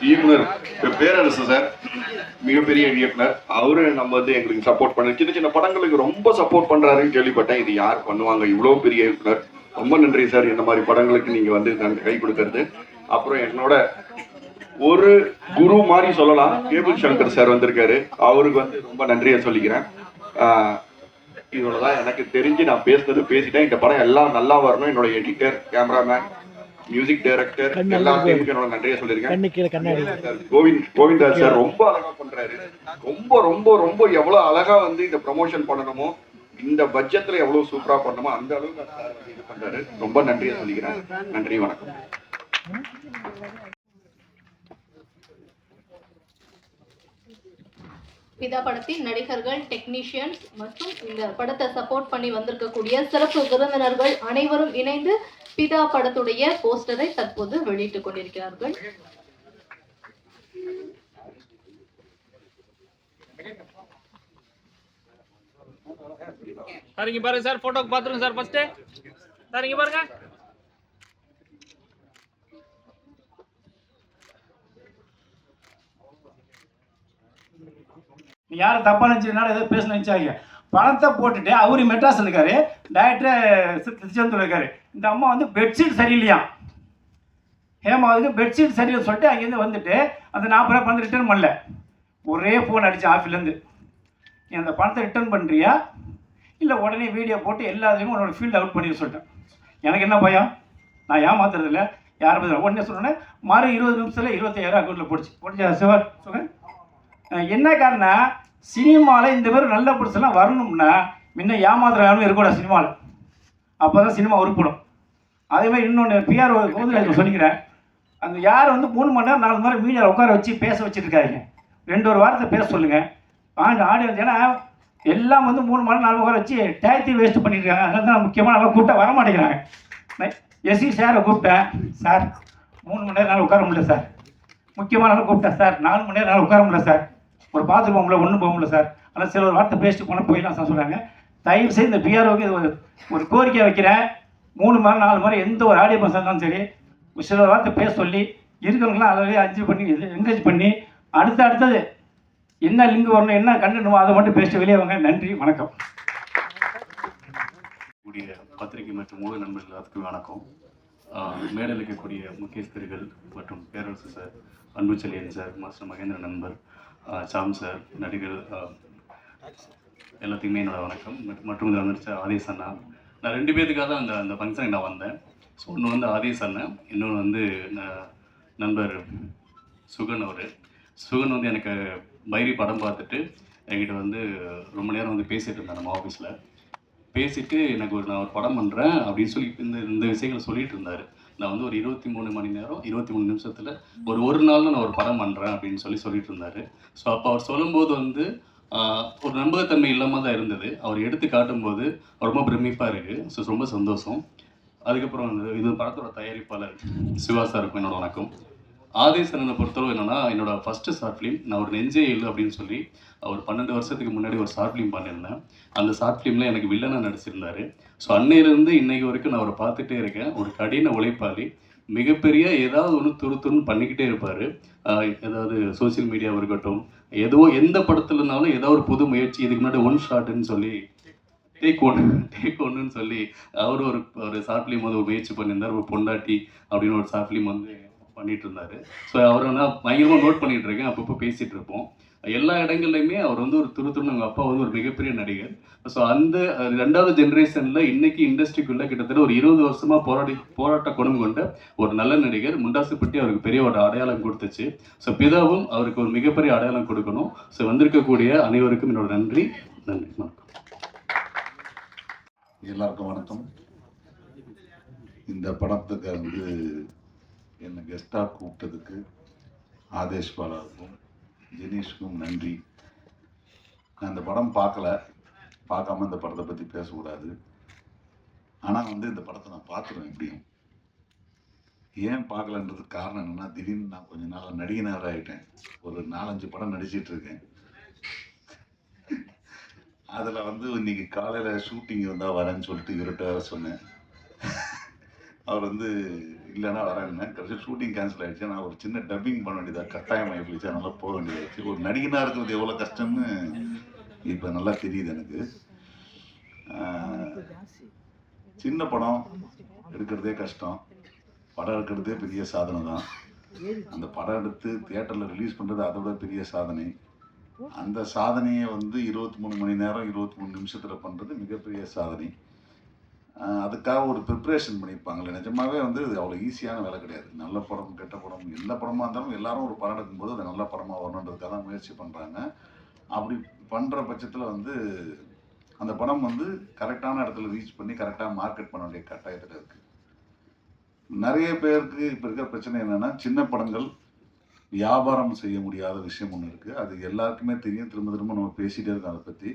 இயக்குனர் பேரரசு சார் மிகப்பெரிய இயக்குனர். அவரு நம்ம வந்து எங்களுக்கு சப்போர்ட் பண்ண சின்ன சின்ன படங்களுக்கு ரொம்ப சப்போர்ட் பண்றாருன்னு கேள்விப்பட்டேன். இது யார் பண்ணுவாங்க? இவ்வளவு பெரிய இயக்குனர். ரொம்ப நன்றி சார் இந்த மாதிரி படங்களுக்கு நீங்க வந்து கை கொடுக்கறது. அப்புறம் என்னோட ஒரு குரு மாதிரி சொல்லலாம். கேபிள் சங்கர் சார் வந்திருக்காரு. அவருக்கு வந்து ரொம்ப நன்றியை சொல்லிக்கிறேன். ஆஹ் இவ்வளவுதான் எனக்கு தெரிஞ்சு நான் பேசுனது பேசிட்டேன். இந்த படம் எல்லாம் நல்லா வரணும். என்னோட எடிட்டர் கேமராமேன் மியூசிக் டைரக்டர் எல்லா டீமுக்கு என்னோட நன்றியை சொல்லியிருக்கேன். கோவிந்த் கோவிந்தா சார் ரொம்ப அழகா பண்றாரு. ரொம்ப ரொம்ப ரொம்ப எவ்வளவு அழகா வந்து இந்த ப்ரமோஷன் பண்ணணுமோ இந்த பட்ஜெட்ல எவ்வளவு சூப்பரா பண்ணணுமோ அந்த அளவுக்கு சார் வந்து இது பண்றாரு. ரொம்ப நன்றியை சொல்லிக்கிறேன். நன்றி வணக்கம். பிதா படத்தின் நடிகர்கள் டெக்னீஷியன்ஸ் மற்றும் இந்த படத்தை சப்போர்ட் பண்ணி வந்திருக்கக்கூடிய சிறப்பு விருந்தினர்கள் அனைவரும் இணைந்து பிதா படத்துடைய போஸ்டரை தற்போது வெளியிட்டுக் கொண்டிருக்கிறார்கள். சார் இங்க பாருங்க சார் போட்டோக்கு பாத்துருங்க சார் ஃபர்ஸ்ட் சார் இங்க பாருங்க. நீ யாரும் தப்பா நினச்சினாலும் ஏதோ பேச நினச்சாங்க பணத்தை போட்டுட்டு அவர் மெட்ராஸில் இருக்காரு. டேரக்டர் திருச்செந்தூர் இருக்காரு. இந்த அம்மா வந்து பெட்ஷீட் சரியில்லையா ஹேமாவுக்கு பெட்ஷீட் சரியில்லை சொல்லிட்டு அங்கேருந்து வந்துட்டு அந்த நாற்பது ரூபா பணத்தை ரிட்டர்ன் பண்ணல. ஒரே ஃபோன் அடித்தேன் ஆஃபீஸ்லேருந்து நீ அந்த பணத்தை ரிட்டர்ன் பண்ணுறியா இல்லை உடனே வீடியோ போட்டு எல்லாத்தையும் உன்னோட ஃபீல்டு அவுட் பண்ணி சொல்லிட்டேன். எனக்கு என்ன பயம்? நான் ஏமாத்துறது இல்லை. யாரும் உடனே சொன்னேன் மறு இருபது நிமிஷத்தில் இருபத்தாயிரம் அக்கௌண்ட்டில் போடுச்சு போடுச்சா சிவர் சொல்லுங்கள் என்ன காரணம் சினிமாவில் இந்த மாதிரி நல்ல புடிச்செல்லாம் வரணும்னா முன்ன ஏமாத்துறாங்க யாரும் இருக்கக்கூடாது சினிமாவில் அப்போ தான் சினிமா உருப்படும். அதே மாதிரி இன்னொன்று பிஆர் வந்து சொல்லிக்கிறேன் அந்த யார் வந்து மூணு மணி நேரம் நாலு மணி நேரம் மீடியாவில் உட்கார வச்சு பேச வச்சுருக்காங்க ரெண்டு ஒரு வாரத்தை பேச சொல்லுங்கள் ஆண்டு ஆடியன்ஸ் ஏன்னா எல்லாம் வந்து மூணு மணி நேரம் நாலு உட்கார வச்சு டயத்தையும் வேஸ்ட் பண்ணியிருக்காங்க அதனால தான் முக்கியமாக நல்லா கூப்பிட்டா வர மாட்டேங்கிறாங்க. எஸ்சி சாரை கூப்பிட்டேன். சார் மூணு மணி நேரம் நாள் உட்கார முடியல சார் முக்கியமான நாள் கூப்பிட்டேன் சார் நாலு மணி நேரம் நாள் உட்கார முடியல சார் ஒரு பாத்ரூம் போக ஒன்றும் போக முடியல சார். ஆனால் சில ஒரு வார்த்தை பேசிட்டு போனால் போயிடலாம் சார் சொல்கிறாங்க தயவு செய்து இந்த பிஆர்ஓக்கு இது ஒரு ஒரு கோரிக்கை வைக்கிறேன். மூணு மணி நாலு மணி எந்த ஒரு ஆடியோ பஸ் இருந்தாலும் சரி சில வார்த்தை பேச சொல்லி இருக்கிறவங்களாம் அதிலே அஞ்சு பண்ணி இது என்கரேஜ் பண்ணி அடுத்து அடுத்தது என்ன லிங்க் வரணும் என்ன கண்டுமோ அதை மட்டும் பேசிட்டு வெளியே வாங்க. நன்றி வணக்கம். கூடிய பத்திரிகை மற்றும் ஊடக நண்பர்கள் எல்லாத்துக்கும் வணக்கம். மேடலிக்கக்கூடிய மேடையில் இருக்கக்கூடிய மற்றும் Perarasu sir Anbuchezhiyan sir master Mahendra நண்பர் சாம் சார் நடிகர் எல்லாத்துக்குமே என்னோடய வணக்கம். மற்றும் இதில் வந்துருச்சு ஆதேஷ் அண்ணா. நான் ரெண்டு பேர்த்துக்காக தான் அந்த அந்த ஃபங்க்ஷனுக்கு நான் வந்தேன். ஸோ ஒன்று வந்து ஆதேஷ் அண்ணன் இன்னொன்று வந்து ந- நண்பர் சுகன் அவர். சுகன் வந்து எனக்கு பைரி படம் பார்த்துட்டு என்கிட்ட வந்து ரொம்ப நேரம் வந்து பேசிகிட்டு இருந்தேன் நம்ம ஆஃபீஸில் பேசிட்டு எனக்கு ஒரு நான் ஒரு படம் பண்ணுறேன் அப்படின்னு சொல்லி இந்த இந்த விஷயங்களை சொல்லிகிட்டு இருந்தார். நான் வந்து ஒரு இருபத்தி மூணு மணி நேரம் இருபத்தி மூணு நிமிஷத்தில் ஒரு ஒரு நாளில் நான் ஒரு படம் பண்ணுறேன் அப்படின்னு சொல்லி சொல்லிட்டு இருந்தார். ஸோ அப்போ அவர் சொல்லும்போது வந்து ஒரு நம்பகத்தன்மை இல்லாமல் தான் இருந்தது. அவர் எடுத்து காட்டும்போது ரொம்ப பிரமிப்பாக இருக்குது ஸோ ரொம்ப சந்தோஷம். அதுக்கப்புறம் வந்து இது படத்தோட தயாரிப்பாளர் சிவா சாருக்கும் என்னோட வணக்கம். ஆதேசனனை பொறுத்தளவு என்னன்னா என்னோட ஃபர்ஸ்ட் ஷார்ட் ஃபிலிம் நான் ஒரு நெஞ்சே இல்லை அப்படின்னு சொல்லி ஒரு பன்னெண்டு வருஷத்துக்கு முன்னாடி ஒரு ஷார்ட் ஃபிலிம் பண்ணியிருந்தேன். அந்த ஷார்ட் ஃபிலிமில் எனக்கு வில்லனாக நடிச்சிருந்தாரு. ஸோ அன்னையிலேருந்து இன்னைக்கு வரைக்கும் நான் அவரை பார்த்துட்டே இருக்கேன். ஒரு கடின உழைப்பாளி. மிகப்பெரிய ஏதாவது ஒன்று துரு துருன்னு பண்ணிக்கிட்டே இருப்பார். ஏதாவது சோஷியல் மீடியாவாக இருக்கட்டும் ஏதோ எந்த படத்துலனாலும் ஏதோ ஒரு புது முயற்சி இதுக்கு முன்னாடி ஒன் ஷாட்டுன்னு சொல்லி டேக் ஒன் டேக் ஒன்றுன்னு சொல்லி அவர் ஒரு ஒரு ஷார்ட் ஃபிலிம் வந்து ஒரு முயற்சி பண்ணியிருந்தார். ஒரு பொண்டாட்டி அப்படின்னு ஒரு ஷார்ட் ஃபிலிம் வந்து பண்ணிட்டு இருந்தாரு ஸோ அவரை நான் பயங்கரமாக நோட் பண்ணிட்டு இருக்கேன் அப்பப்போ பேசிட்டு இருப்போம் எல்லா இடங்கள்லையுமே அவர் வந்து ஒரு துரு துருன்னு அவங்க அப்பா வந்து ஒரு மிகப்பெரிய நடிகர். ஸோ அந்த ரெண்டாவது ஜென்ரேஷனில் இன்னைக்கு இண்டஸ்ட்ரிக்குள்ளே கிட்டத்தட்ட ஒரு இருபது வருஷமாக போராடி போராட்ட குணம் கொண்ட ஒரு நல்ல நடிகர் முண்டாசுப்பட்டி அவருக்கு பெரிய ஒரு அடையாளம் கொடுத்துச்சு. ஸோ பிதாவும் அவருக்கு ஒரு மிகப்பெரிய அடையாளம் கொடுக்கணும். ஸோ வந்திருக்கக்கூடிய அனைவருக்கும் என்னோட நன்றி. நன்றி. வணக்கம். எல்லாருக்கும் வணக்கம். இந்த படத்துக்கு வந்து என்னை கெஸ்டாக கூப்பிட்டதுக்கு ஆதேஷ் பாலாவுக்கும் ஜெனீஷ்க்கும் நன்றி. நான் இந்த படம் பார்க்கல. பார்க்காம இந்த படத்தை பற்றி பேசக்கூடாது. ஆனால் வந்து இந்த படத்தை நான் பார்த்துருவேன் எப்படியும் ஏன் பார்க்கலன்றதுக்கு காரணம் என்னென்னா திடீர்னு நான் கொஞ்ச நாள் நடிகனாக ஆகிட்டேன் ஒரு நாலஞ்சு படம் நடிச்சிட்டு இருக்கேன். அதில் வந்து இன்னைக்கு காலையில் ஷூட்டிங் வந்தால் வரேன்னு சொல்லிட்டு இவர்கிட்ட சொன்னேன். அவர் வந்து இல்லைன்னா வரேன்னு கடைசி ஷூட்டிங் கேன்சல் ஆயிடுச்சு. நான் ஒரு சின்ன டப்பிங் பண்ண வேண்டியதாக கட்டாயம் ஆகிடுச்சு அதனால போக வேண்டியதாச்சு. ஒரு நடிகனாக இருக்கிறது எவ்வளோ கஷ்டம்னு இப்போ நல்லா தெரியுது எனக்கு. சின்ன படம் எடுக்கிறதே கஷ்டம். படம் எடுக்கிறதே பெரிய சாதனை தான். அந்த படம் எடுத்து தியேட்டரில் ரிலீஸ் பண்ணுறது அதை விட பெரிய சாதனை. அந்த சாதனையை வந்து இருபத்தி மூணு மணி நேரம் இருபத்தி மூணு நிமிஷத்தில் பண்ணுறது மிகப்பெரிய சாதனை. அதுக்காக ஒரு ப்ரிப்ரேஷன் பண்ணியிருப்பாங்களே. நிஜமாவே வந்து இது அவ்வளோ ஈஸியான வேலை கிடையாது. நல்ல படம் கெட்ட படம் எல்லா படமாக இருந்தாலும் எல்லாரும் ஒரு படம் எடுக்கும்போது அது நல்ல படமாக வரணுன்றதுக்காக தான் முயற்சி பண்ணுறாங்க அப்படி பண்ணுற பட்சத்தில் வந்து அந்த படம் வந்து கரெக்டான இடத்துல ரீச் பண்ணி கரெக்டாக மார்க்கெட் பண்ண வேண்டிய கட்டாயத்தில் இருக்குது நிறைய பேருக்கு இப்போ இருக்கிற பிரச்சனை என்னென்னா சின்ன படங்கள் வியாபாரம் செய்ய முடியாத விஷயம் ஒன்று இருக்குது அது எல்லாருக்குமே தெரியும். திரும்ப திரும்ப நம்ம பேசிகிட்டே இருக்கோம் அதை பற்றி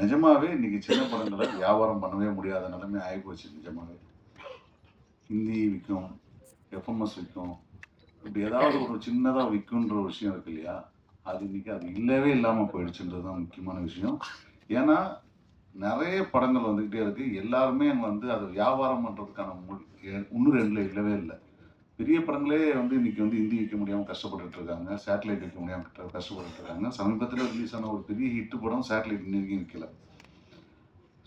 நிஜமாவே இன்னைக்கு சின்ன படங்களை வியாபாரம் பண்ணவே முடியாத நிலைமை ஆகிப்போச்சு நிஜமாவே. ஹிந்தி விற்கும் எஃப்எம்எஸ் விற்கும் இப்படி ஏதாவது ஒரு சின்னதாக விற்குன்ற ஒரு விஷயம் இருக்கு இல்லையா? அது இன்னைக்கு அது இல்லவே இல்லாமல் போயிடுச்சுன்றது தான் முக்கியமான விஷயம். ஏன்னா நிறைய படங்கள் வந்துக்கிட்டே இருக்கு. எல்லாருமே வந்து அதை வியாபாரம் பண்ணுறதுக்கான ஒன்று ரெண்டில் இல்லவே இல்லை. பெரிய படங்களே வந்து இன்னைக்கு வந்து ஹிந்தி வைக்க முடியாமல் கஷ்டப்பட்டுட்டு இருக்காங்க. சேட்டலைட் வைக்க முடியாமல் கஷ்டப்பட்டுட்டு இருக்காங்க. சமீபத்தில் ரிலீஸ் ஆன ஒரு பெரிய ஹிட் படம் சேட்டலைட் இன்னைக்கு விற்கல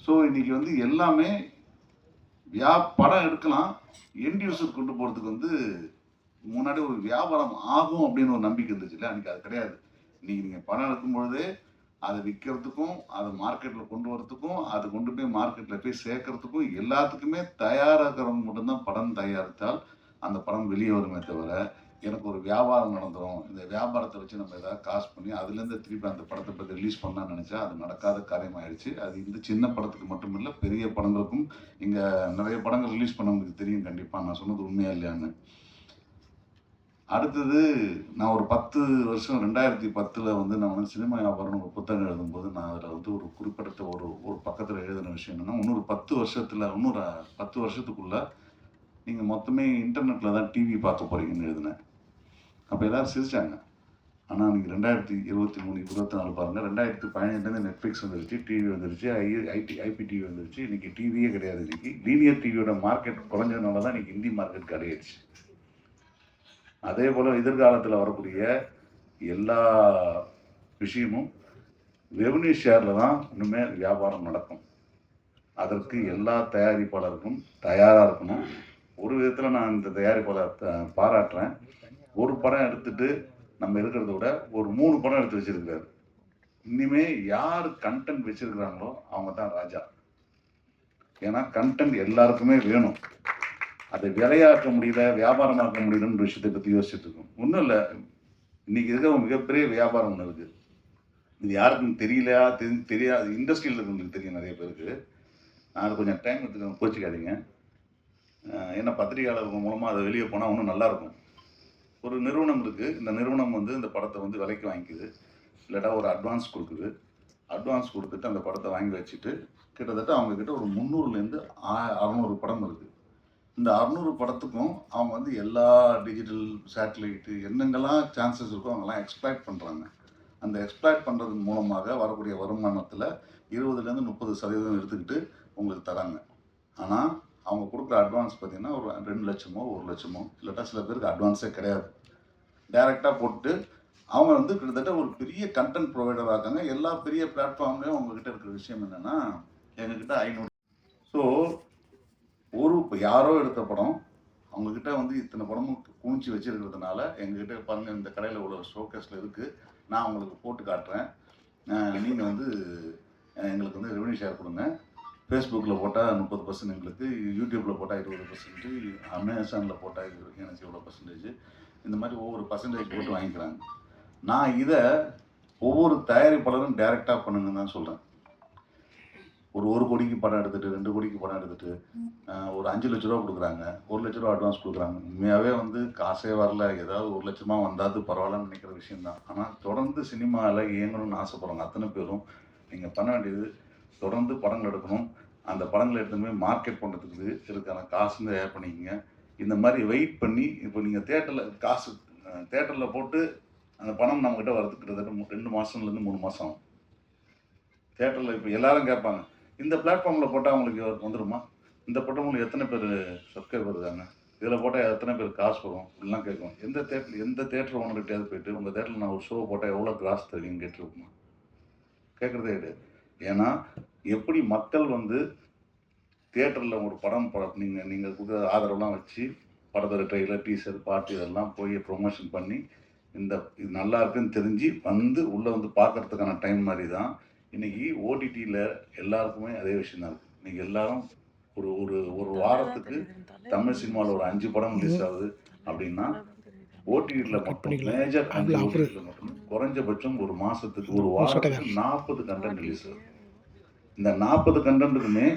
ஸோ இன்னைக்கு வந்து எல்லாமே வியா படம் எடுக்கலாம். எண்ட் யூசர் கொண்டு போகிறதுக்கு வந்து முன்னாடி ஒரு வியாபாரம் ஆகும் அப்படின்னு ஒரு நம்பிக்கை இருந்துச்சுல்ல அன்றைக்கி அது கிடையாது. இன்னைக்கு நீங்கள் படம் எடுக்கும் பொழுதே அதை விற்கிறதுக்கும் அதை மார்க்கெட்டில் கொண்டு வரத்துக்கும் அதை கொண்டு போய் மார்க்கெட்டில் போய் சேர்க்கறதுக்கும் எல்லாத்துக்குமே தயாராகிறவங்க மட்டும்தான் படம் தயாரித்தால் அந்த படம் வெளியே வருமே தவிர எனக்கு ஒரு வியாபாரம் நடந்துரும். இந்த வியாபாரத்தை வச்சு நம்ம ஏதாவது காசு பண்ணி அதுலேருந்து திருப்பி அந்த படத்தை பற்றி ரிலீஸ் பண்ணலாம்னு நினச்சா அது நடக்காத காரியமாயிடுச்சு அது இந்த சின்ன படத்துக்கு மட்டும் இல்லை பெரிய படங்களுக்கும் இங்கே நிறைய படங்கள் ரிலீஸ் பண்ணவங்களுக்கு தெரியும் கண்டிப்பாக நான் சொன்னது உண்மையா இல்லையான்னு. அடுத்தது நான் ஒரு பத்து வருஷம் ரெண்டாயிரத்தி பத்தில் வந்து நான் வந்து சினிமா வியாபாரம் ஒரு புத்தகம் எழுதும்போது நான் அதில் வந்து ஒரு குறிப்பிட்ட ஒரு ஒரு பக்கத்தில் எழுதின விஷயம் என்னென்னா இன்னொரு பத்து வருஷத்தில் இன்னொரு பத்து வருஷத்துக்குள்ளே நீங்கள் மொத்தமே இன்டர்நெட்டில் தான் டிவி பார்க்க போகிறீங்கன்னு எழுதினேன். அப்போ எல்லோரும் சிரிச்சாங்க. ஆனால் நீங்கள் ரெண்டாயிரத்தி இருபத்தி மூணு இருபத்தி நாலு பாருங்கள் ரெண்டாயிரத்தி பதினெட்டுலேருந்து நெட்ஃப்ளிக்ஸ் வந்துருச்சு டிவி வந்துருச்சு ஐ ஐடி ஐபி டிவி வந்துருச்சு. இன்றைக்கி டிவியே கிடையாது இன்றைக்கி லீனியர் டிவியோட மார்க்கெட் குறைஞ்சதுனால தான் இன்றைக்கி ஹிந்தி மார்க்கெட் கிடையாச்சு அதே போல் எதிர்காலத்தில் வரக்கூடிய எல்லா விஷயமும் ரெவன்யூ ஷேரில் தான் இனிமேல் வியாபாரம் நடக்கும். அதற்கு எல்லா தயாரிப்பாளருக்கும் தயாராக இருக்கணும். ஒரு விதத்தில் நான் இந்த தயாரிப்பாளர் பாராட்டுறேன். ஒரு படம் எடுத்துட்டு நம்ம இருக்கிறத விட ஒரு மூணு படம் எடுத்து வச்சிருக்காரு இனிமே யார் கண்டென்ட் வச்சிருக்கிறாங்களோ அவங்க தான் ராஜா. ஏன்னா கண்டென்ட் எல்லாருக்குமே வேணும். அதை விலையாக்க முடியல வியாபாரமாக்க முடியலன்ற விஷயத்தை பற்றி யோசிச்சுட்டு இருக்கோம். ஒன்றும் இல்லை. இன்னைக்கு இருக்கிற மிகப்பெரிய வியாபாரம் ஒன்று இருக்குது இது யாருக்கும் தெரியலையா? தெரி தெரியாது. இண்டஸ்ட்ரியில் இருக்கிறவங்களுக்கு தெரியும் நிறைய பேருக்கு. நான் கொஞ்சம் டைம் எடுத்துக்க கோச்சிக்காதீங்க. ஏன்னா பத்திரிகையாளர்கள் மூலமாக அதை வெளியே போனால் இன்னும் நல்லாயிருக்கும் ஒரு நிறுவனம் இருக்குது இந்த நிறுவனம் வந்து இந்த படத்தை வந்து விலைக்கு வாங்கிக்குது. இல்லாட்டா ஒரு அட்வான்ஸ் கொடுக்குது. அட்வான்ஸ் கொடுத்துட்டு அந்த படத்தை வாங்கி வச்சுட்டு கிட்டத்தட்ட அவங்கக்கிட்ட ஒரு முந்நூறுலேருந்து அறநூறு படம் இருக்குது இந்த அறநூறு படத்துக்கும் அவங்க வந்து எல்லா டிஜிட்டல் சேட்டலைட்டு என்னெங்கெல்லாம் சான்சஸ் இருக்கோ அவங்கெல்லாம் எக்ஸ்பிளாக்ட் பண்ணுறாங்க அந்த எக்ஸ்பிளாக்ட் பண்ணுறது மூலமாக வரக்கூடிய வருமானத்தில் இருபதுலேருந்து முப்பது சதவீதம் எடுத்துக்கிட்டு உங்களுக்கு தராங்க. ஆனால் அவங்க கொடுக்குற அட்வான்ஸ் பார்த்தீங்கன்னா ஒரு ரெண்டு லட்சமோ ஒரு லட்சமோ. இல்லாட்டா சில பேருக்கு அட்வான்ஸே கிடையாது. டைரெக்டாக போட்டு அவங்க வந்து கிட்டத்தட்ட ஒரு பெரிய கண்டென்ட் ப்ரொவைடர் ஆகாங்க எல்லா பெரிய பிளாட்ஃபார்ம்லேயும் அவங்கக்கிட்ட இருக்கிற விஷயம் என்னென்னா எங்ககிட்ட ஐநூறு. ஸோ ஒரு இப்போ யாரோ எடுத்த படம் அவங்கக்கிட்ட வந்து இத்தனை படமும் குமிச்சு வச்சுருக்கிறதுனால எங்ககிட்ட பாருங்க இந்த கடையில் உள்ள ஷோகேஸில் இருக்குது நான் உங்களுக்கு போட்டு காட்டுறேன். நீங்கள் வந்து எங்களுக்கு வந்து ரெவன்யூ ஷேர் கொடுங்க. ஃபேஸ்புக்கில் போட்டால் முப்பது பர்சன்ட் எங்களுக்கு யூடியூப்பில் போட்டால் இருபது பர்சன்ட்டு அமேசானில் போட்டால் எனக்கு இவ்வளோ பர்சன்டேஜ் இந்த மாதிரி ஒவ்வொரு பர்சன்டேஜ் போட்டு வாங்கிக்கிறாங்க. நான் இதை ஒவ்வொரு தயாரிப்பாளரும் டைரெக்டாக பண்ணுங்கன்னு தான் சொல்கிறேன் ஒரு ஒரு கோடிக்கு படம் எடுத்துட்டு ரெண்டு கோடிக்கு படம் எடுத்துட்டு ஒரு அஞ்சு லட்ச ரூபா கொடுக்குறாங்க. ஒரு லட்ச ரூபா அட்வான்ஸ் கொடுக்குறாங்க. உண்மையாகவே வந்து காசே வரல. ஏதாவது ஒரு லட்சமாக வந்தாது பரவாயில்லன்னு நினைக்கிற விஷயம்தான். ஆனால் தொடர்ந்து சினிமாவில் இயங்கணும்னு ஆசைப்படுறாங்க அத்தனை பேரும் நீங்கள் பண்ண வேண்டியது தொடர்ந்து படங்கள் எடுக்கணும். அந்த படங்களை எடுத்துன்னு போய் மார்க்கெட் பண்ணுறதுக்கு இதுக்கான காசுங்க ஏர் பண்ணிக்கோங்க. இந்த மாதிரி வெயிட் பண்ணி இப்போ நீங்கள் தேட்டரில் காசு தேட்டரில் போட்டு அந்த பணம் நம்மக்கிட்ட வரதுக்கு கிட்டத்தட்ட ரெண்டு மாதம்லேருந்து மூணு மாதம் ஆகும். தேட்டரில் இப்போ எல்லாரும் கேட்பாங்க இந்த பிளாட்ஃபார்மில் போட்டால் அவங்களுக்கு வந்துடுமா இந்த படம் எத்தனை பேர் சப்ஸ்கிரைபர் இருக்காங்க? இதில் போட்டால் எத்தனை பேர் காசு வரும்? இப்படிலாம் கேட்கும். எந்த தேட்டர் எந்த தேட்டர் ஓனர்கிட்டயாவது போயிட்டு உங்கள் தேட்டரில் நான் ஒரு ஷோ போட்டால் எவ்வளோ கிராஸ் தருவீங்க கேட்டிருக்குமா? கேட்குறதே கிடையாது. ஏன்னா எப்படி மக்கள் வந்து தேட்டரில் ஒரு படம் நீங்கள் நீங்கள் கொடுக்குற ஆதரவுலாம் வச்சு படத்தோட ட்ரெயிலர் டீசர் பாட்டு இதெல்லாம் போய் ப்ரொமோஷன் பண்ணி இந்த இது நல்லா இருக்குன்னு தெரிஞ்சு வந்து உள்ளே வந்து பார்க்கறதுக்கான டைம் மாதிரி தான் இன்னைக்கு ஓடிடியில் எல்லாருக்குமே அதே விஷயம் தான் இருக்குது இன்னைக்கு எல்லாரும் ஒரு ஒரு ஒரு வாரத்துக்கு தமிழ் சினிமாவில் ஒரு அஞ்சு படம் ரிலீஸ் ஆகுது அப்படின்னா ஓடிடியில் மட்டும் மேஜர் ஓடிடியில் மட்டும் குறைஞ்சபட்சம் ஒரு மாசத்துக்கு ஒரு வாரத்துக்கு நாற்பது கண்டென்ட் ரிலீஸ் இந்த நாற்பது கண்டென்ட்டுக்குமே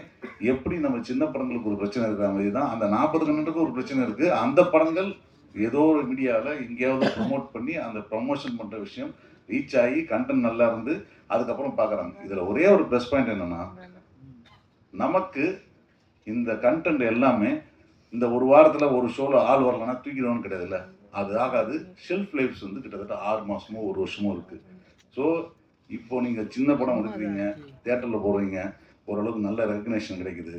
எப்படி நம்ம சின்ன படங்களுக்கு ஒரு பிரச்சனை இருக்கிற மாதிரி தான் அந்த நாற்பது கண்டென்ட்டுக்கு ஒரு பிரச்சனை இருக்குது அந்த படங்கள் ஏதோ ஒரு மீடியாவில் எங்கேயாவது ப்ரொமோட் பண்ணி அந்த ப்ரொமோஷன் பண்ணுற விஷயம் ரீச் ஆகி கண்டென்ட் நல்லா இருந்து அதுக்கப்புறம் பார்க்குறாங்க இதில் ஒரே ஒரு ப்ளஸ் பாயிண்ட் என்னென்னா நமக்கு இந்த கண்டென்ட் எல்லாமே இந்த ஒரு வாரத்தில் ஒரு ஷோவில் ஆள் வரலன்னா தூக்கிடுவோன்னு கிடையாதுல்ல? அது ஆகாது. ஷெல்ஃப் லைஃப்ஸ் வந்து கிட்டத்தட்ட ஆறு மாதமோ ஒரு வருஷமோ இருக்குது ஸோ இப்போ நீங்கள் சின்ன படம் எடுக்கிறீங்க தேட்டரில் போடுறீங்க ஓரளவுக்கு நல்ல ரெகக்னேஷன் கிடைக்குது.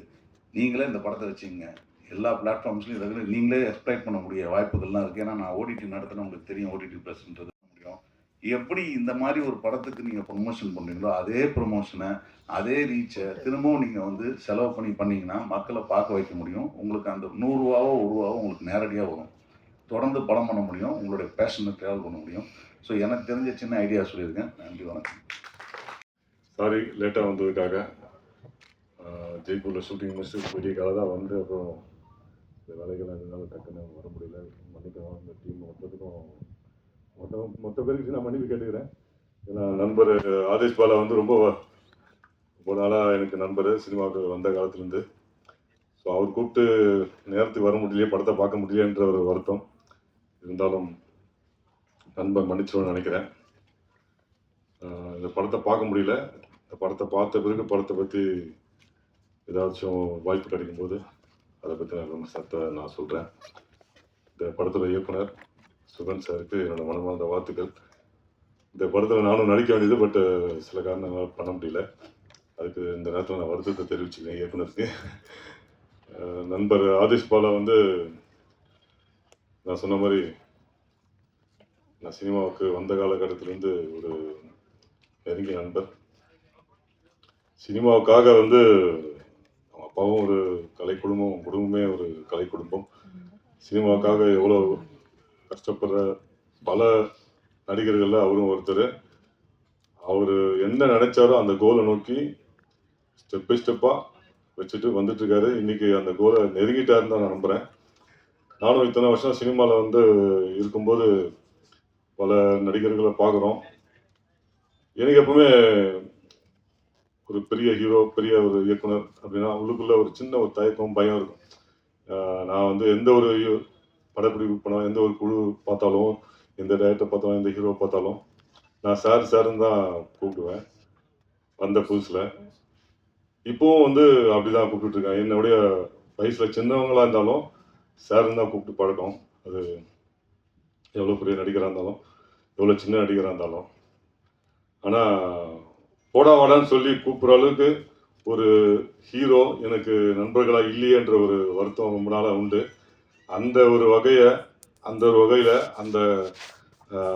நீங்களே இந்த படத்தை வச்சுங்க எல்லா பிளாட்ஃபார்ம்ஸ்லையும் ரெகுலர் நீங்களே எக்ஸ்பிளைட் பண்ண முடிய வாய்ப்புகள்லாம் இருக்குது ஏன்னா நான் ஓடிடி நடத்தின உங்களுக்கு தெரியும் ஓடிடி ப்ளஸ்ன்றது முடியும் எப்படி இந்த மாதிரி ஒரு படத்துக்கு நீங்கள் ப்ரொமோஷன் பண்ணுறீங்களோ அதே ப்ரொமோஷனை அதே ரீச்சை திரும்பவும் நீங்கள் வந்து செலவு பண்ணி பண்ணீங்கன்னா மக்களை பார்க்க வைக்க முடியும். உங்களுக்கு அந்த நூறுரூவாவோ ஒரு ரூபாவோ உங்களுக்கு நேரடியாக வரும். தொடர்ந்து படம் பண்ண முடியும் உங்களுடைய பேஷனை ட்ராவல் பண்ண முடியும். ஸோ எனக்கு தெரிஞ்ச சின்ன ஐடியா சொல்லியிருக்கேன். நன்றி வணக்கம். சாரி லேட்டாக வந்ததுக்காக. ஜெய்ப்பூரில் ஷூட்டிங் முடிச்சுட்டு காலை தான் வந்து அப்புறம் இந்த வேலைகள் அதனால டக்குன்னு வர முடியல. மன்னிக்கவும் இந்த டீம் மொத்தத்துக்கும் மொத்த மொத்த பேருக்கு நான் மன்னிப்பு கேட்டுக்கிறேன். ஏன்னா நண்பர் ஆதேஷ் பாலா வந்து ரொம்ப ரொம்ப நாளாக எனக்கு நண்பர் சினிமாவுக்கு வந்த காலத்துலேருந்து. ஸோ அவர் கூப்பிட்டு நேரத்துக்கு வர முடியலையே படத்தை பார்க்க முடியலன்ற ஒரு வருத்தம். இருந்தாலும் நண்பன் மன்னிச்சிருவோம்னு நினைக்கிறேன். இந்த படத்தை பார்க்க முடியல. இந்த படத்தை பார்த்த பிறகு படத்தை பற்றி ஏதாச்சும் வாய்ப்பு கிடைக்கும்போது அதை பற்றி நான் ரொம்ப விமர்சனத்தை நான் சொல்கிறேன் இந்த படத்தில் இயக்குனர் சுகன் சாருக்கு என்னோட மனமார்ந்த வாழ்த்துக்கள். இந்த படத்தில் நானும் நடிக்க வேண்டியது பட் சில காரணங்களால் பண்ண முடியல. அதுக்கு இந்த நேரத்தில் நான் வருத்தத்தை தெரிவிச்சுக்கிறேன் இயக்குனருக்கு. நண்பர் ஆதிஷ் பாலா வந்து நான் சொன்ன மாதிரி நான் சினிமாவுக்கு வந்த காலகட்டத்திலேருந்து ஒரு நெருங்கிய நண்பர். சினிமாவுக்காக வந்து அவங்க அப்பாவும் ஒரு கலை குடும்பம் குடும்பமே ஒரு கலை குடும்பம் சினிமாவுக்காக எவ்வளோ கஷ்டப்படுற பல நடிகர்களில் அவரும் ஒருத்தர். அவர் என்ன நினைச்சாரோ அந்த கோலை நோக்கி ஸ்டெப் பை ஸ்டெப்பாக வச்சுட்டு வந்துட்டு இன்றைக்கி அந்த கோலை நெருங்கிட்டாருன்னு தான் நான் நம்புகிறேன் நானும் இத்தனை வருஷம் சினிமாவில் வந்து இருக்கும்போது பல நடிகர்களை பார்க்குறோம். எனக்கு எப்பவுமே ஒரு பெரிய ஹீரோ பெரிய ஒரு இயக்குனர் அப்படின்னா உள்ளுக்குள்ளே ஒரு சின்ன ஒரு தயக்கம் பயம் இருக்கும். நான் வந்து எந்த ஒரு படப்பிடிப்பு படம் எந்த ஒரு குழு பார்த்தாலும் எந்த டேரக்டர் பார்த்தாலும் எந்த ஹீரோ பார்த்தாலும் நான் சார் சார்னு தான் கூப்பிடுவேன். வந்த புதுசில். இப்போவும் வந்து அப்படி தான் கூப்பிட்டுருக்கேன் என்னுடைய வயசில் சின்னவங்களாக இருந்தாலும் சார்னு தான் கூப்பிட்டு பழக்கம். அது எவ்வளோ பெரிய நடிகராக இருந்தாலும் எவ்வளோ சின்ன நடிகராக இருந்தாலும். ஆனால் போடா வாடான்னு சொல்லி கூப்பிட்ற அளவுக்கு ஒரு ஹீரோ எனக்கு நண்பர்களாக இல்லையேன்ற ஒரு வருத்தம் ரொம்ப நாளாக உண்டு. அந்த ஒரு வகையை அந்த ஒரு வகையில் அந்த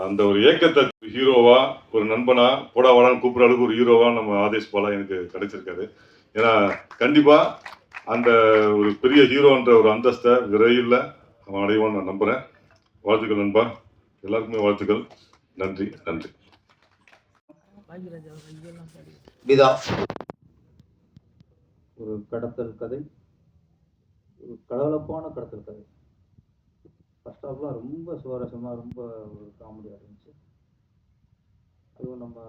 அந்த ஒரு ஏக்கத்தை ஹீரோவா ஒரு நண்பனா போடா வாடான்னு கூப்பிட்ற அளவுக்கு ஒரு ஹீரோவா நம்ம ஆதேஷ் பாலா எனக்கு கிடைச்சிருக்காரு. ஏன்னா கண்டிப்பாக அந்த ஒரு பெரிய ஹீரோன்ற ஒரு அந்தஸ்தை விரைவில் அவன் அடைவான்னு நான் நம்புகிறேன் வாழ்த்துக்கள் நண்பா. எல்லாருக்குமே வாழ்த்துக்கள். நன்றி நன்றி. விதா. ஒரு கடத்தல் கதை. ஒரு கலகலப்பான கடத்தல் கதை. ஃபர்ஸ்ட் ஹாஃப்லாம் ரொம்ப சுவாரஸ்யமாக ரொம்ப ஒரு காமெடியாக இருந்துச்சு. அதுவும் நம்ம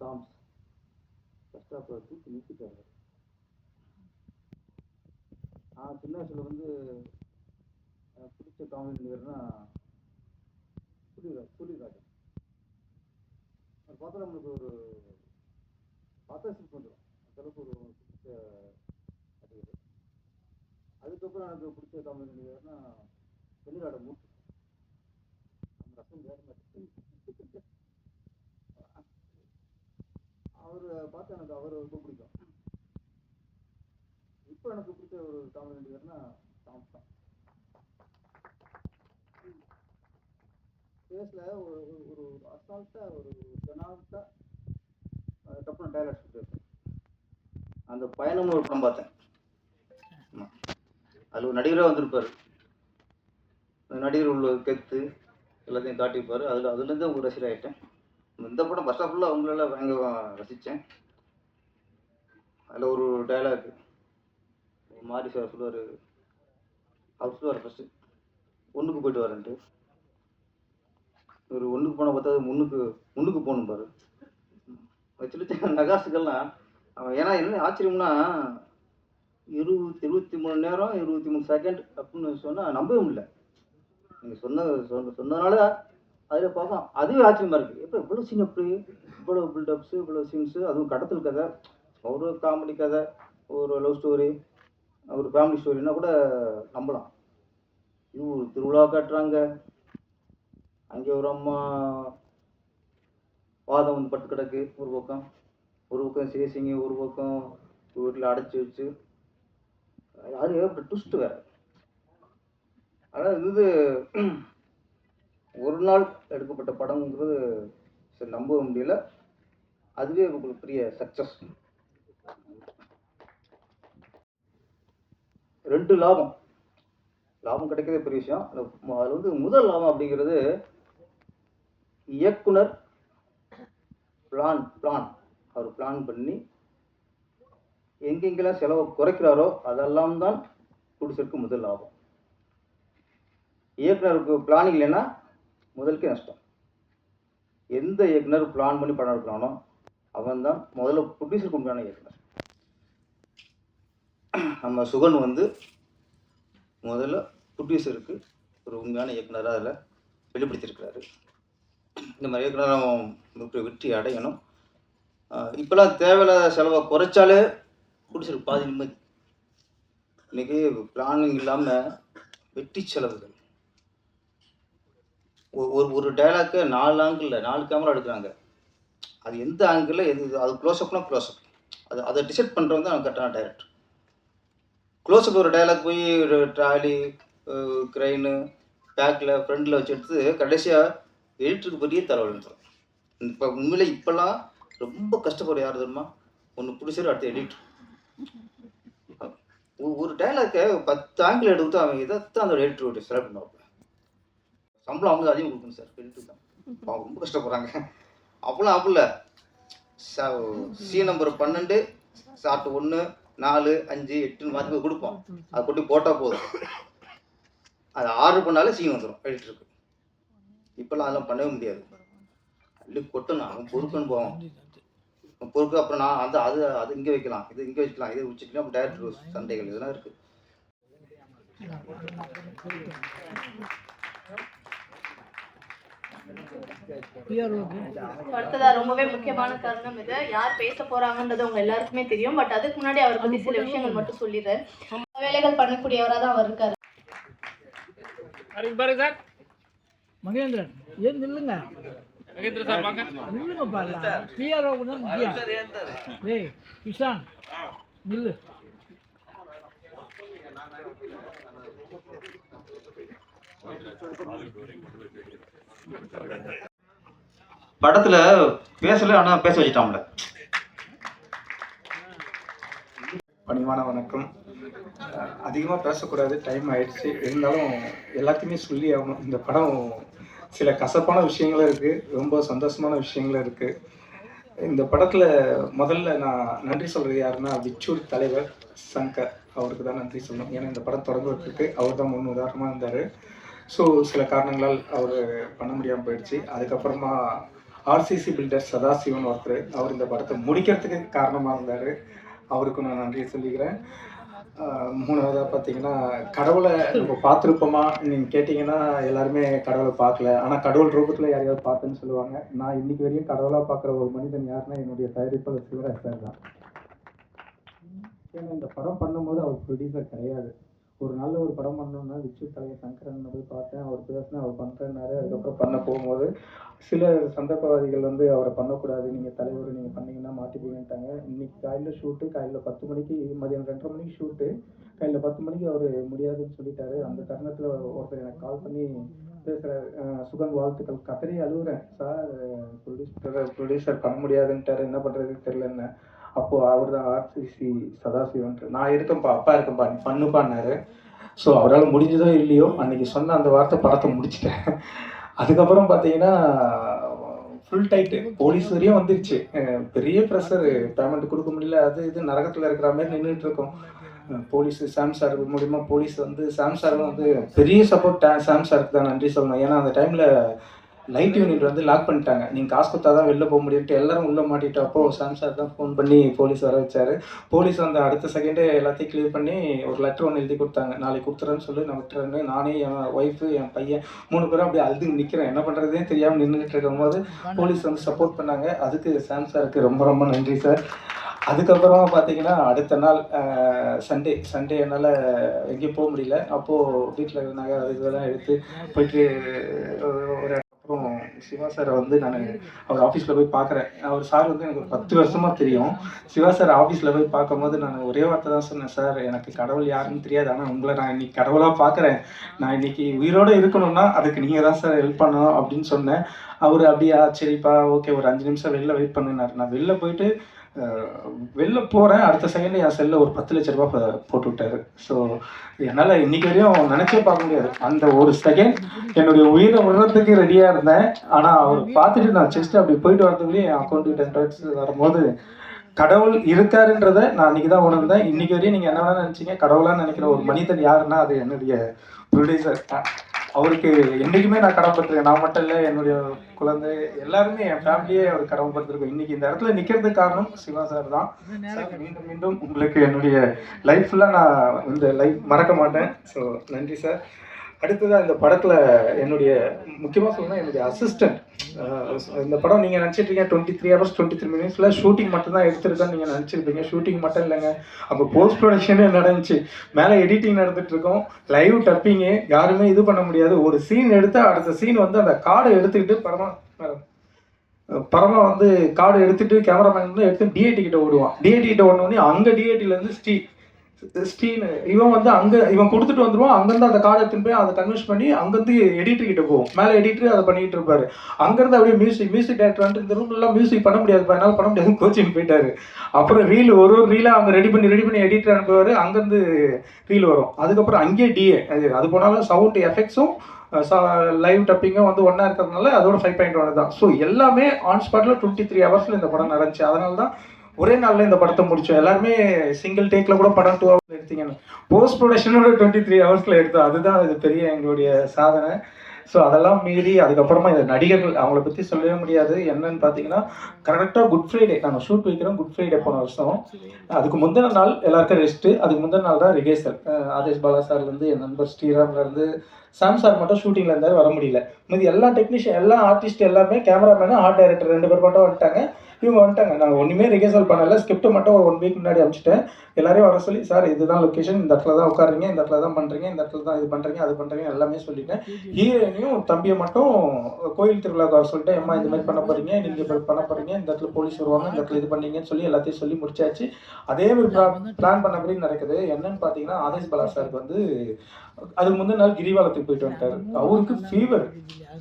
சாங்ஸ் ஃபர்ஸ்ட் ஹாஃபில் தூக்கி நிறுத்திட்டாங்க நான் சின்ன வயசில் வந்து பிடிச்ச காமெடி நடிகர்னா புலிராஜ் புலிராஜன். அது பார்த்தா நம்மளுக்கு ஒரு பார்த்தா சிரிப்பு வந்துடும் அந்தளவுக்கு ஒரு பிடிச்ச நடிகர். அதுக்கப்புறம் எனக்கு பிடிச்ச காமெடி நடிகர்னா வெளிநாட மூட்டு. அந்த ரசம் வேறு மாதிரி. அவர் பார்த்து எனக்கு அவர் ரொம்ப பிடிக்கும். இப்போ எனக்கு பிடிச்ச ஒரு தமிழ் நடிகர்னா டாம் தான் பேஸில் ஒரு ஒரு- அசால்ட்டாக ஒரு ஜனால்ட்டாக டப்புனு டைலாக்ஸ் கொடுத்துருப்பேன் அந்த பயணம்னு ஒரு படம் பார்த்தேன். அதில் ஒரு நடிகராக வந்திருப்பார். அந்த நடிகர் உள்ள கெத்து எல்லாத்தையும் காட்டியிருப்பார். அதில் அதுலேருந்து ஒரு ரசிகர் ஆகிட்டேன் இந்த படம் ஃபர்ஸ்ட் ஆஃப் ஃபுல்லாக அவங்களெல்லாம் பயங்கரமாக ரசித்தேன் அதில் ஒரு டைலாக் மாரி சார் சொல்லுவார் அவர் சொல்லுவார் ஃபஸ்ட்டு ஒன்றுக்கு போயிட்டு வரேன்ட்டு. ஒரு ஒன்றுக்கு போன பார்த்தா முன்னுக்கு முன்னுக்கு போகணும் பாரு. வச்சுட்டு நகாசுக்கெல்லாம் அவன் ஏன்னா என்ன ஆச்சரியம்னா இருபத்தி இருபத்தி மூணு நேரம் இருபத்தி மூணு செகண்ட் அப்படின்னு சொன்னால் நம்பவே முடியல. நீங்கள் சொன்ன சொன்ன சொன்னதுனால அதில் பார்க்கலாம். அதுவே ஆச்சரியமா இருக்குது எப்போ இவ்வளோ சீன் எப்படி? இவ்வளோ பில்டப்ஸு இவ்வளோ சீன்ஸு அதுவும் கடத்தல் கதை ஒரு காமெடி கதை ஒரு லவ் ஸ்டோரி ஒரு ஃபேமிலி ஸ்டோரினா கூட நம்பலாம். இது ஒரு திருவிழா காட்டுறாங்க. அங்கே ஒரு அம்மா வாதம் வந்து பட்டு கிடக்கு ஒரு பக்கம். ஒரு பக்கம் சேசிங்க ஒரு பக்கம் வீட்டில் அடைச்சி வச்சு. அது அப்படி ட்விஸ்ட் வேறு. ஆனால் இது ஒரு நாள் எடுக்கப்பட்ட படம்ங்கிறது சரி நம்ப முடியல. அதுவே உங்களுக்கு பெரிய சக்ஸஸ் ரெண்டு லாபம். லாபம் கிடைக்கிறதே பெரிய விஷயம். அதில் வந்து முதல் லாபம் அப்படிங்கிறது இயக்குனர் பிளான் பிளான் அவர் பிளான் பண்ணி எங்கெங்கெல்லாம் செலவை குறைக்கிறாரோ அதெல்லாம் தான் குடிசருக்கு முதல் லாபம். இயக்குனருக்கு பிளானிங் இல்லைன்னா முதலுக்கு நஷ்டம். எந்த இயக்குனர் பிளான் பண்ணி படம் எடுக்கிறானோ அவன் தான் முதல்ல ப்ரொடியூசருக்கு உண்மையான இயக்குனர். நம்ம சுகன் வந்து முதல்ல ப்ரொடியூசருக்கு ஒரு உண்மையான இயக்குனராக அதில் வெளிப்படுத்தியிருக்கிறாரு. இந்த மாதிரி இயக்குனர் வெற்றி அடையணும். இப்போலாம் தேவையில்லாத செலவை குறைச்சாலே ப்ரொடியூசருக்கு பாதி நிம்மதி. இன்றைக்கி பிளானிங் இல்லாமல் வெட்டி செலவுகள். ஒ- ஒரு ஒரு டைலாக்கை நாலு ஆங்கிளில் நாலு கேமரா எடுக்கிறாங்க. அது எந்த ஆங்கிளில் எது அது க்ளோஸ்அப்னா க்ளோஸ்அப் அது அதை டிசைட் பண்ணுறது தான் கரெக்டான டைரக்டர் க்ளோஸ்அப் ஒரு டைலாக் போய் ஒரு ட்ராலி க்ரைனு பேக்கில் ஃப்ரண்டில் வச்சு எடுத்து கடைசியாக எடிட்டருக்கு பெரிய தலைவலி தரும் இப்போ உண்மையில் இப்போல்லாம் ரொம்ப கஷ்டப்படுற யார் தெரியுமா? ஒன்று பிடிச்சிரு அடுத்து எடிட்டர் ஒரு டைலாக்கை பத்து ஆங்கிள் எடுத்து அவங்க இதைத்தான் அந்த எடிட்டர் செலக்ட் பண்ணுவாங்க சம்பளம் அவங்க அதிகம் கொடுக்கணும் சார் எடிட்டர் தான். அவங்க ரொம்ப கஷ்டப்படுறாங்க. அப்போலாம் அப்பல சி நம்பர் பன்னெண்டு சாட்டு ஒன்று நாலு அஞ்சு எட்டுன்னு மாற்றி கொடுப்போம். அதை கொண்டு போட்டால் போதும். அது ஆர்டர் பண்ணாலே சீன் வந்துடும் எடிட்டருக்கு இப்போல்லாம் அதெல்லாம் பண்ணவே முடியாது. அள்ளி கொட்டணும் அவன் பொறுக்குன்னு போவான். பொறுக்கு அப்புறம் நான் அந்த அது அது இங்கே வைக்கலாம் இது இங்கே வைக்கலாம் இதை வச்சுக்கலாம் அப்புறம் டேரக்டர் சண்டைகள் இதெல்லாம் இருக்குது அடுத்ததா ரொம்பவே முக்கியமான காரணம் இது. யார் பேச போறாங்கன்றது உங்க எல்லாருக்குமே தெரியும். பட் அதுக்கு முன்னாடி அவர் பத்தி சில விஷயங்கள் மட்டும் சொல்லிடுறேன். வேலைகள் பண்ணக்கூடியவரா தான் அவர் இருக்காரு. மகேந்திரன் ஏன் நில்லுங்க? மகேந்திர சார் வாங்க. நில்லுங்க பாருங்க பிஆர்ஓ தான் முக்கியம் டேய் கிஷான் நில்லு. படத்தில் பேசல ஆனால் பேச வச்சுட்டான்ல. பணிவான வணக்கம். அதிகமாக பேசக்கூடாது டைம் ஆயிடுச்சு. இருந்தாலும் எல்லாத்தையுமே சொல்லி ஆகணும். இந்த படம் சில கசப்பான விஷயங்களும் இருக்குது ரொம்ப சந்தோஷமான விஷயங்களும் இருக்குது இந்த படத்தில் முதல்ல நான் நன்றி சொல்கிறது யாருன்னா விச்சூர் தலைவர் சங்கர் அவருக்கு தான் நன்றி சொல்லணும். ஏன்னா இந்த படம் தொடங்குவதற்கு அவர் தான் முன் உதாரணமாக இருந்தார். ஸோ சில காரணங்களால் அவர் பண்ண முடியாமல் போயிடுச்சு. அதுக்கப்புறமா ஆர்சிசி பில்டர் சதாசிவன் ஒருத்தர் அவர் இந்த படத்தை முடிக்கிறதுக்கு காரணமாக இருந்தார். அவருக்கும் நான் நன்றியை சொல்லிக்கிறேன். மூணாவதாக பார்த்தீங்கன்னா கடவுளை நம்ம பார்த்துருப்போமா? நீங்கள் கேட்டிங்கன்னா எல்லாருமே கடவுளை பார்க்கல. ஆனால் கடவுள் ரூபத்தில் யாரையாவது பார்த்தேன்னு சொல்லுவாங்க. நான் இன்னைக்கு வரையும் கடவுளாக பார்க்குற ஒரு மனிதன் யாருன்னா என்னுடைய தயாரிப்பாளர் சிவராஜ் சார் தான். ஏன்னா இந்த படம் பண்ணும்போது அவர் ப்ரொடியூசர் கிடையாது. ஒரு நல்ல ஒரு படம் பண்ணோம்னா விச்சு தலைவர் சங்கரன் போய் பார்த்தேன். அவர் பேசினேன் அவர் பண்ணுறேன்னாரு அதுக்கப்புறம் பண்ண போகும்போது சில சந்தர்ப்பவாதிகள் வந்து அவரை பண்ணக்கூடாது நீங்கள் தலைவர் நீங்கள் பண்ணீங்கன்னா மாட்டிப்பீங்கன்ட்டாங்க. இன்னைக்கு காலையில் ஷூட்டு காலையில் பத்து மணிக்கு மதியம் ரெண்டரை மணிக்கு ஷூட்டு காலையில் பத்து மணிக்கு அவர் முடியாதுன்னு சொல்லிட்டாரு. அந்த தருணத்தில் ஒருத்தர் எனக்கு கால் பண்ணி பேசுகிறார் சுகன் வாழ்த்துக்கள். கதறி அழுகுறேன் சார் ப்ரொடியூசர் ப்ரொடியூசர் பண்ண முடியாதுன்ட்டாரு. என்ன பண்ணுறதுன்னு தெரிலன்னு அப்போது அவர் தான் ஆர்சிசி சதாசிவன்ட்டு. நான் இருக்கேன்ப்பா அப்பா இருக்கேன்ப்பா நீ பண்ணுப்பான்னாரு ஸோ அவரால் முடிஞ்சதோ இல்லையோ அன்னைக்கு சொன்ன அந்த வார்த்தை படத்தை முடிச்சிட்டேன். அதுக்கப்புறம் பார்த்தீங்கன்னா ஃபுல் டைட்டு போலீஸ் வரையும் வந்துருச்சு. பெரிய ப்ரெஷர் பேமெண்ட் கொடுக்க முடியல அது இது நரகத்தில் இருக்கிற மாதிரி நின்றுட்டு இருக்கோம். போலீஸ் சாம் சார் மூலிமா போலீஸ் வந்து சாம் சார் வந்து பெரிய சப்போர்ட் சாம் சாருக்கு தான் நன்றி சொல்லணும். ஏன்னா அந்த டைமில் லைட் யூனிட் வந்து லாக் பண்ணிட்டாங்க. நீங்கள் காசு கொடுத்தா தான் வெளில போக முடியும்ட்டு எல்லாரும் உள்ளே மாட்டிட்டப்போ சாம் தான் ஃபோன் பண்ணி போலீஸ் வர வச்சாரு. போலீஸ் வந்து அடுத்த செகண்டே எல்லாத்தையும் கிளியர் பண்ணி ஒரு லெட்டர் ஒன்று எழுதி கொடுத்தாங்க. நாளைக்கு கொடுத்துறேன்னு சொல்லி நான் விட்டுறேன்னு நானே என் ஒய்ஃபு என் பையன் மூணு பேரும் அப்படியே அழுது நிற்கிறேன் என்ன பண்ணுறதே தெரியாமல் நின்றுட்டு இருக்கும்போது போலீஸ் வந்து சப்போர்ட் பண்ணாங்க. அதுக்கு சாம் சாருக்கு ரொம்ப ரொம்ப நன்றி சார் அதுக்கப்புறமா பார்த்தீங்கன்னா அடுத்த நாள் சண்டே சண்டே என்னால் எங்கேயும் போக முடியல. அப்போது வீட்டில் இருந்தாங்க அதுக்கு இதெல்லாம் எடுத்து போயிட்டு ஒரு- சிவா சாரை வந்து நான் அவர் ஆஃபீஸில் போய் பார்க்குறேன் அவர் சார் வந்து எனக்கு ஒரு பத்து வருஷமாக தெரியும். சிவா சார் ஆஃபீஸில் போய் பார்க்கும்போது நான் ஒரே வார்த்தை தான் சொன்னேன் சார் எனக்கு கடவுள் யாருன்னு தெரியாது. ஆனால் உங்களை நான் இன்னைக்கு கடவுளாக பார்க்குறேன் நான் இன்னைக்கு உயிரோடு இருக்கணும்னா அதுக்கு நீங்கள் தான் சார் ஹெல்ப் பண்ணணும் அப்படின்னு சொன்னேன். அவர் அப்படியா சரிப்பா ஓகே ஒரு அஞ்சு நிமிஷம் வெளில வெயிட் பண்ணினார். நான் வெளில போயிட்டு வெளில போகிறேன் அடுத்த செகண்ட் என் செல்லில் ஒரு பத்து லட்ச ரூபா போட்டு விட்டாரு. ஸோ என்னால் இன்னைக்கு வரையும் நினச்சே பார்க்க முடியாது. அந்த ஒரு செகண்ட் என்னுடைய உயிரை விடுறதுக்கு ரெடியாக இருந்தேன். ஆனால் அவர் பார்த்துட்டு நான் செஸ்ட்டு அப்படி போயிட்டு வரதுக்குள்ளேயே என் அக்கௌண்ட்டுக்கு டென் வரும்போது கடவுள் இருக்காருன்றத நான் அன்னைக்கு தான் உணர்ந்தேன். இன்னைக்கு வரையும் நீங்கள் என்ன வேணா நினச்சிங்க. கடவுளாக நினைக்கிற ஒரு மனிதன் யாருன்னா அது என்னுடைய ப்ரொடியூசர். அவருக்கு என்றைக்குமே நான் கடமைப்பட்டிருக்கேன் நான் மட்டும் இல்லை என்னுடைய குழந்தை எல்லாருமே என் ஃபேமிலியே அவர் கடமைப்பட்டிருக்கோம் இன்னைக்கு இந்த இடத்துல நிற்கிறதுக்கு காரணம் சிவா சார் தான். சார் மீண்டும் மீண்டும் உங்களுக்கு என்னுடைய லைஃப்பில் நான் இந்த லைஃப் மறக்க மாட்டேன். ஸோ நன்றி சார் அடுத்ததாக இந்த படத்தில் என்னுடைய முக்கியமாக சொல்லணும்னா என்னுடைய அசிஸ்டன்ட் இந்த படம் நீங்கள் நினச்சிட்ருக்கீங்க twenty three hours twenty three மினிட்ஸில் ஷூட்டிங் மட்டும் தான் எடுத்திருக்கேன்னு நீங்கள் நினச்சிருப்பீங்க. ஷூட்டிங் மட்டும் இல்லைங்க. அப்போ போஸ்ட் ப்ரொடக்ஷனே நடந்துச்சு? மேலே எடிட்டிங் நடந்துட்டுருக்கோம் லைவ் டப்பிங்கு யாருமே இது பண்ண முடியாது. ஒரு சீன் எடுத்து அடுத்த சீன் வந்து அந்த கார்டை எடுத்துக்கிட்டு பரமா பரமா வந்து கார்டு எடுத்துட்டு கேமராமேன் எடுத்து டிஏடி கிட்ட ஓடுவான். டிஏடி கிட்ட ஓடனே அங்கே டிஏடியிலேருந்து ஸ்டீ ஸ்டீன் இவன் வந்து அங்கே இவன் கொடுத்துட்டு வந்துருவான். அங்கேருந்து அந்த கார்டை எடுத்துன்னு போய் அதை கன்வின்ஸ் பண்ணி அங்கேருந்து எடிட்டர் கிட்ட போகும். மேலே எடிட்டர் அதை பண்ணிட்டு இருப்பாரு. அங்கேருந்து அப்படியே மியூசிக் மியூசிக் டேரக்டர் வந்துட்டு இந்த எல்லாம் மியூசிக் பண்ண முடியாது என்னால் பண்ண முடியாது கோச்சிங் போயிட்டாரு. அப்புறம் ரீல் ஒரு ஒரு ரீலா அவங்க ரெடி பண்ணி ரெடி பண்ணி எடிட்டர் அனுப்புவாரு. அங்கேருந்து ரீல் வரும். அதுக்கப்புறம் அங்கேயே டிஏ அது அது போனாலும் சவுண்ட் எஃபெக்ட்ஸும் லைவ் டப்பிங்கும் வந்து ஒன்றா இருக்கிறதுனால அதோட ஃபைவ் பாயிண்ட் ஒன்று தான். ஸோ எல்லாமே ஆன் ஸ்பாட்டில் டுவெண்ட்டி த்ரீ ஹவர்ஸில் இந்த படம் நடந்துச்சு. அதனால தான் ஒரே நாளில் இந்த படத்தை முடிச்சோம். எல்லாருமே சிங்கிள் டேக்கில் கூட படம் டூ ஹவர்ஸ் எடுத்தீங்கன்னு. போஸ்ட் ப்ரொடக்ஷனோட டுவெண்ட்டி த்ரீ ஹவர்ஸில் எடுத்தோம். அதுதான் இது பெரிய எங்களுடைய சாதனை. ஸோ அதெல்லாம் மீறி அதுக்கப்புறமா இந்த நடிகர்கள் அவங்கள பற்றி சொல்லவே முடியாது. என்னன்னு பார்த்தீங்கன்னா கரெக்டாக குட் ஃப்ரைடே நாங்கள் ஷூட் வைக்கிறோம் குட் ஃப்ரைடே போன வருஷம். அதுக்கு முந்தின நாள் எல்லாருக்கும் ரெஸ்ட்டு அதுக்கு முந்தின நாள் தான் ரிகேசல் ஆதேஷ் பாலா சார்லேருந்து என் நண்பர் ஸ்ரீராம்லேருந்து சாம் சார் மட்டும் ஷூட்டிங்கில் இருந்தார் வர முடியல. மீதி எல்லா டெக்னீஷியன் எல்லா ஆர்டிஸ்ட் எல்லாமே கேமராமேனு ஆர்ட் டைரக்டர் ரெண்டு பேர் மட்டும் வந்துட்டாங்க. இவங்க வந்துட்டாங்க. நாங்கள் ஒன்றுமே ரிகர்சல் பண்ணல. ஸ்கிரிப்ட் மட்டும் ஒரு ஒன் வீக் முன்னாடி அனுப்பிச்சிட்டேன். எல்லாரையும் வர சொல்லி சார் இதுதான் லொக்கேஷன் இந்த இடத்துல தான் உட்காருங்க. இந்த இடத்துல தான் பண்ணுறீங்க இந்த இடத்துல தான் இது பண்ணுறீங்க அது பண்ணுறீங்க எல்லாமே சொல்லிட்டேன். ஹீரோயினையும் தம்பியை மட்டும் கோயில் திருவிழாவுக்கு வர சொல்லிட்டேன். அம்மா இந்த மாதிரி பண்ண போகிறீங்க நீங்கள் இப்போ பண்ண போகிறீங்க இந்த இடத்துல போலீஸ் வருவாங்க. இந்த இடத்துல இது பண்ணீங்கன்னு சொல்லி எல்லாத்தையும் சொல்லி முடிச்சாச்சு. அதே மாதிரி பிளான் பண்ணபடி நடக்குது. என்னன்னு பார்த்தீங்கன்னா ஆதேஷ் பாலா சாருக்கு வந்து அதுக்கு முந்தின நாள் கிரிவாலத்துக்கு போயிட்டு வந்துட்டாரு. அவருக்கு ஃபீவர்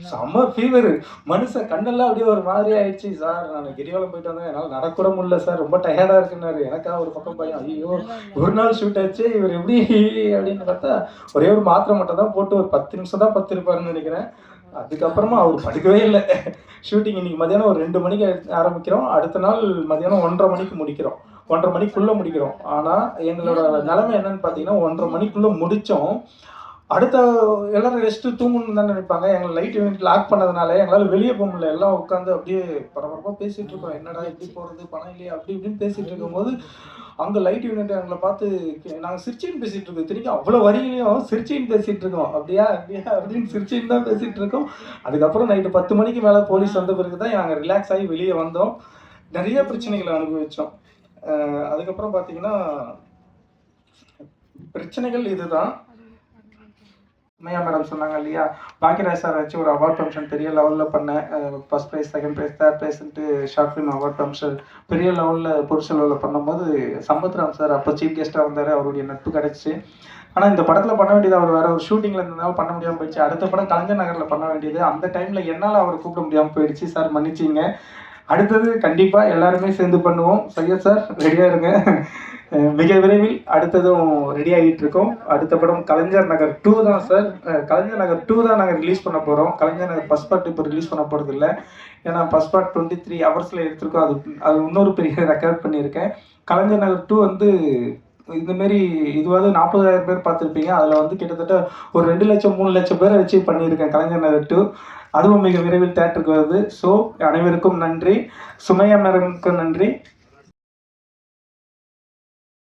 செம்ம ஃபீவர் மனுஷன் கண்ணெல்லாம் அப்படியே ஒரு மாதிரி ஆயிடுச்சு. சார் நான் கிரிவலம் போயிட்டு வந்தேன். என்னால் நடக்கூட முடியல சார். ரொம்ப டயர்டாக இருக்குன்னாரு. எனக்கா ஒரு பக்கம் பையன் ஐயோ ஒரு நாள் ஷூட் ஆச்சு. இவர் எப்படி? அப்படின்னு பார்த்தா ஒரே ஒரு மாத்திரை மட்டும் தான் போட்டு ஒரு பத்து நிமிஷம் தான் பத்து இருப்பாருன்னு நினைக்கிறேன். அதுக்கப்புறமா அவர் படுக்கவே இல்லை. ஷூட்டிங் இன்னைக்கு மதியானம் ஒரு ரெண்டு மணிக்கு ஆரம்பிக்கிறோம். அடுத்த நாள் மதியானம் ஒன்றரை மணிக்கு முடிக்கிறோம். ஒன்றரை மணிக்குள்ளே முடிக்கிறோம். ஆனால் எங்களோட நிலைமை என்னன்னு பார்த்தீங்கன்னா ஒன்றரை மணிக்குள்ளே முடித்தோம் அடுத்த எல்லாரும் ரெஸ்ட்டு தூங்கணும்னு தான் நினைப்பாங்க. எங்களை லைட் யூனிட் லாக் பண்ணதுனால எங்களால் வெளியே போக முடியல. எல்லாம் உட்காந்து அப்படியே பரபரப்பாக பேசிகிட்டு இருக்கோம். என்னடா எப்படி போகிறது பணம் இல்லையா? அப்படி இப்படின்னு பேசிகிட்டு இருக்கும்போது அங்கே லைட் யூனிட் எங்களை பார்த்து நாங்கள் சிரிச்சின்னு பேசிகிட்டு இருக்கோம். திரும்பி அவ்வளோ வரிகளையும் சிரிச்சின்னு பேசிகிட்டு இருக்கோம். அப்படியா? அப்படியா? அப்படின்னு சிரிச்சின்னு தான் பேசிகிட்டு இருக்கோம். அதுக்கப்புறம் நைட்டு பத்து மணிக்கு மேலே போலீஸ் வந்த பிறகு தான் நாங்கள் ரிலாக்ஸ் ஆகி வெளியே வந்தோம். நிறைய பிரச்சனைகளை அனுபவித்தோம் அதுக்கப்புறம் பார்த்தீங்கன்னா பிரச்சனைகள் இதுதான். மேடம் சொன்னாங்க இல்லையா? பாக்கியராஜ் சார் வச்சு ஒரு அவார்ட் ஃபங்க்ஷன் பெரிய லெவலில் பண்ணேன் first prize second prize third ப்ரைஸ்ன்ட்டு short film award function பெரிய லெவலில் பொருள் லெவலில் பண்ணும்போது சம்பத்ராம் சார் அப்போ சீஃப் கெஸ்ட்டாக வந்தார் அவருடைய நட்பு கிடச்சி. ஆனால் இந்த படத்தில் பண்ண வேண்டியது அவர் வேற ஒரு ஷூட்டிங்கில் இருந்தாலும் பண்ண முடியாமல் போயிடுச்சு. அடுத்த படம் கலைஞர் நகரில் பண்ண வேண்டியது. அந்த டைமில் என்னால் அவரை கூப்பிட முடியாமல் போயிடுச்சு. சார் மன்னிச்சிங்க. அடுத்தது கண்டிப்பாக எல்லாருமே சேர்ந்து பண்ணுவோம். சையத் சார் ரெடியாக இருங்க. மிக விரைவில் அடுத்ததும் ரெடி ஆகிட்டு இருக்கோம். அடுத்த படம் கலைஞர் நகர் டூ தான் சார் கலைஞர் நகர் டூ தான் நாங்கள் ரிலீஸ் பண்ண போகிறோம் கலைஞர் நகர் ஃபஸ்ட் பார்ட் இப்போ ரிலீஸ் பண்ண போகிறது இல்லை. ஏன்னா ஃபஸ்ட் பார்ட் டுவெண்ட்டி த்ரீ ஹவர்ஸில் எடுத்திருக்கோம். அது அது இன்னொரு பெரிய ரெக்கார்ட் பண்ணியிருக்கேன். கலைஞர் நகர் டூ வந்து இந்தமாரி இதுவாவது நாற்பதாயிரம் பேர் பார்த்துருப்பீங்க. அதில் வந்து கிட்டத்தட்ட ஒரு ரெண்டு லட்சம் மூணு லட்சம் பேரை வச்சு பண்ணியிருக்கேன் கலைஞர் நகர் டூ அதுவும் மிக விரைவில் தேட்டருக்கு வருது. ஸோ அனைவருக்கும் நன்றி. சுமையா நன்றி.